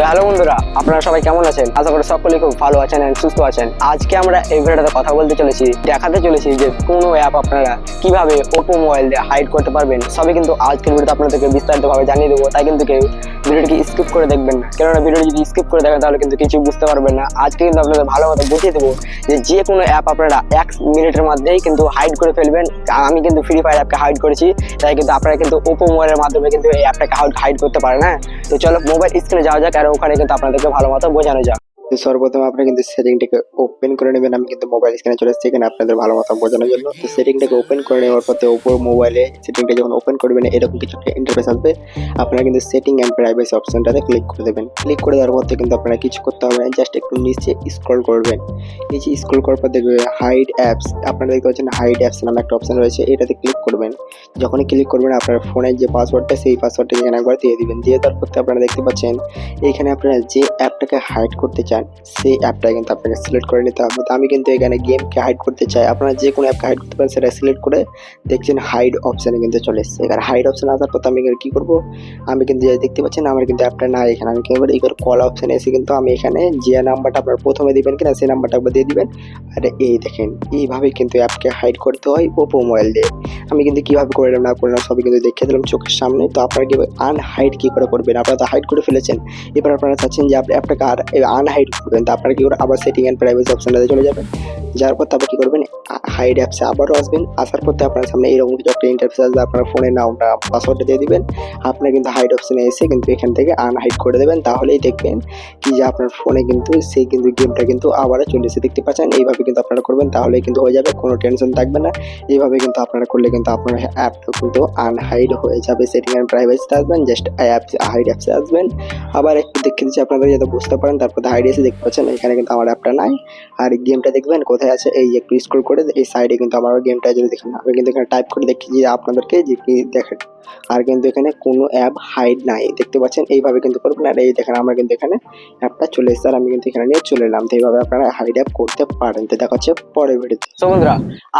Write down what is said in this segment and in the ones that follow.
Hello বন্ধুরা, আপনারা সবাই কেমন আছেন? আশা করি সকলেই খুব ভালো আছেন and সুস্থ আছেন। আজকে আমরা এই ভিডিওটাতে কথা বলতে চলেছি, দেখাতে চলেছি যে কোনো অ্যাপ আপনারা কীভাবে ওপো মোবাইল দিয়ে হাইড করতে পারবেন, সবই কিন্তু আজকের ভিডিওতে আপনাদেরকে বিস্তারিতভাবে জানিয়ে দেবো, তাই কিন্তু কেউ ভিডিওটিকে স্কিপ করে দেখবেন না। কেননা ভিডিওটি যদি স্কিপ করে দেখেন, তাহলে কিন্তু কিছু বুঝতে পারবেন না। আজকে কিন্তু আপনাদের ভালো মতো বুঝিয়ে দেবো যে যে কোনো অ্যাপ আপনারা এক মিনিটের মধ্যেই কিন্তু হাইড করে ফেলবেন। আমি কিন্তু ফ্রি ফায়ার অ্যাপকে হাইড করেছি, তাই কিন্তু আপনারা কিন্তু ওপো মোবাইলের মাধ্যমে কিন্তু এই অ্যাপটাকে হাইড করতে পারেন হ্যাঁ? তো চলো মোবাইল স্ক্রিনে যাওয়া যাক। আর ওখানে কিন্তু আপনাদেরকে ভালো মতো বোঝানো যাক। তো সর্বপ্রথম আপনি কিন্তু সেটিংটাকে ওপেন করে নেবেন। আমি কিন্তু মোবাইল স্ক্রিনে চলে এসেছি, এখানে আপনাদের ভালো মতো বোঝানোর জন্য। তো সেটিংটাকে ওপেন করে নেওয়ার পর ওপর মোবাইলে সেটিংটা যখন ওপেন করবেন, এরকম কিছু একটা ইন্টারফেস আসবে। আপনারা কিন্তু সেটিং অ্যান্ড প্রাইভেসি অপশনটাতে ক্লিক করে দেবেন। ক্লিক করে দেওয়ার পর কিন্তু আপনারা কিছু করতে হবে না জাস্ট একটু নিচে স্ক্রল করবেন। নিচে স্ক্রল করার পর দেখবে হাইড অ্যাপস আপনারা দেখতে পাচ্ছেন হাইড অ্যাপস নামে একটা অপশন রয়েছে, এটাতে ক্লিক করবেন। যখনই ক্লিক করবেন, আপনার ফোনের যে পাসওয়ার্ডটা সেই পাসওয়ার্ডটা এখানে একবার দিয়ে দিবেন। দিয়ে দেওয়ার পর আপনারা দেখতে পাচ্ছেন এইখানে আপনারা যে অ্যাপটাকে হাইড করতে চান সেই অ্যাপটা কিন্তু আপনাকে সিলেক্ট করে নিতে হবে। তো আমি কিন্তু এখানে গেমকে হাইড করতে চাই। আপনারা যে কোনো অ্যাপকে হাইড করতে পারেন, সেটা সিলেক্ট করে দেখছেন হাইড অপশানে কিন্তু চলে এসছে। এখানে হাইড অপশান আসার পর আমি এখানে কী করব? আমি কিন্তু দেখতে পাচ্ছেন, আমার কিন্তু অ্যাপটা নাই এখানে। আমি কি করব এবার কল অপশানে এসে কিন্তু আমি এখানে যে নাম্বারটা আপনার প্রথমে দিবেন কিনা, সেই নাম্বারটা একবার দিয়ে দিবেন। আর এই দেখেন, এইভাবে কিন্তু অ্যাপকে হাইড করতে হয় ওপো মোবাইল দিয়ে। আমি কিন্তু কীভাবে করলাম না করলাম সবই কিন্তু দেখিয়ে দিলাম চোখের সামনে। তো আপনারা কি আনহাইট কী করে করবেন? আপনারা তো হাইট করে ফেলেছেন। এবার আপনারা চাচ্ছেন যে আপনি অ্যাপটাকে আর আনহাইট করবেন। তো আপনারা কী করে আবার সেটিং অ্যান্ড প্রাইভেসি অপশানটাতে চলে যাবেন? যার পর তারপর কী করবেন? হাইড অ্যাপসে আবারও আসবেন। আসার পর আপনার সামনে এরকম কিছু একটা ইন্টারফেস আসবে। আপনার ফোনে নামটা পাসওয়ার্ডটা দিয়ে দিবেন। আপনার কিন্তু হাইড অপশানে এসে কিন্তু এখান থেকে আনহাইড করে দেবেন। তাহলেই দেখবেন কি যে আপনার ফোনে কিন্তু সেই কিন্তু গেমটা কিন্তু আবারও চলে এসে দেখতে পাচ্ছেন। এইভাবে কিন্তু আপনারা করবেন তাহলে কিন্তু হয়ে যাবে। কোনো টেনশন থাকবে না। এইভাবে কিন্তু আপনারা করলে কিন্তু আপনার অ্যাপটা কিন্তু আনহাইড হয়ে যাবে। সেটিং অ্যান্ড প্রাইভেসিতে আসবেন। জাস্ট অ্যাপ হাইড অ্যাপসে আসবেন। আবার একটু দেখে দিচ্ছি আপনাদের যাতে বুঝতে পারেন, তারপর হাইড এসে দেখতে পাচ্ছেন, এখানে কিন্তু আমার অ্যাপটা নাই। আর গেমটা দেখবেন, কোথায় আছে, এই একটু স্ক্রল করে এই সাইডে কিন্তু আমার গেমটা যদি দেখেন, আমি কিন্তু এখানে টাইপ করে দেখি যে আপনাদেরকে যে কি দেখেন। আর কিন্তু এখানে কোনো অ্যাপ হাইড নাই, দেখতে পাচ্ছেন? এইভাবে কিন্তু করবেন। আর এই দেখেন, আমরা কিন্তু এখানে অ্যাপটা চলে এসেছে, আর আমি কিন্তু এখানে নিয়ে চলে এলাম। তো এইভাবে আপনারা হাইড অ্যাপ করতে পারেন। তো দেখা হচ্ছে পরের ভিডিওতে তো। বন্ধুরা,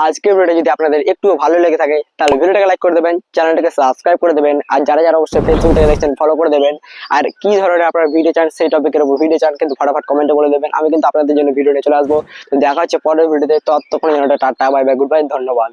আজকের ভিডিওটা যদি আপনাদের একটু ভালো লেগে থাকে, তাহলে ভিডিওটাকে লাইক করে দেবেন চ্যানেলটাকে সাবস্ক্রাইব করে দেবেন, আর যারা যারা অবশ্যই ফেসবুক থেকে দেখছেন ফলো করে দেবেন, আর কি ধরনের আপনারা ভিডিও চান, সেই টপিকের উপর ভিডিও চান, কিন্তু ফটাফট কমেন্টে বলে দেবেন। আমি কিন্তু আপনাদের জন্য ভিডিও নিয়ে চলে আসব। তো দেখা হচ্ছে পরের ভিডিওতে ততক্ষণ tata bye bye goodbye ধন্যবাদ।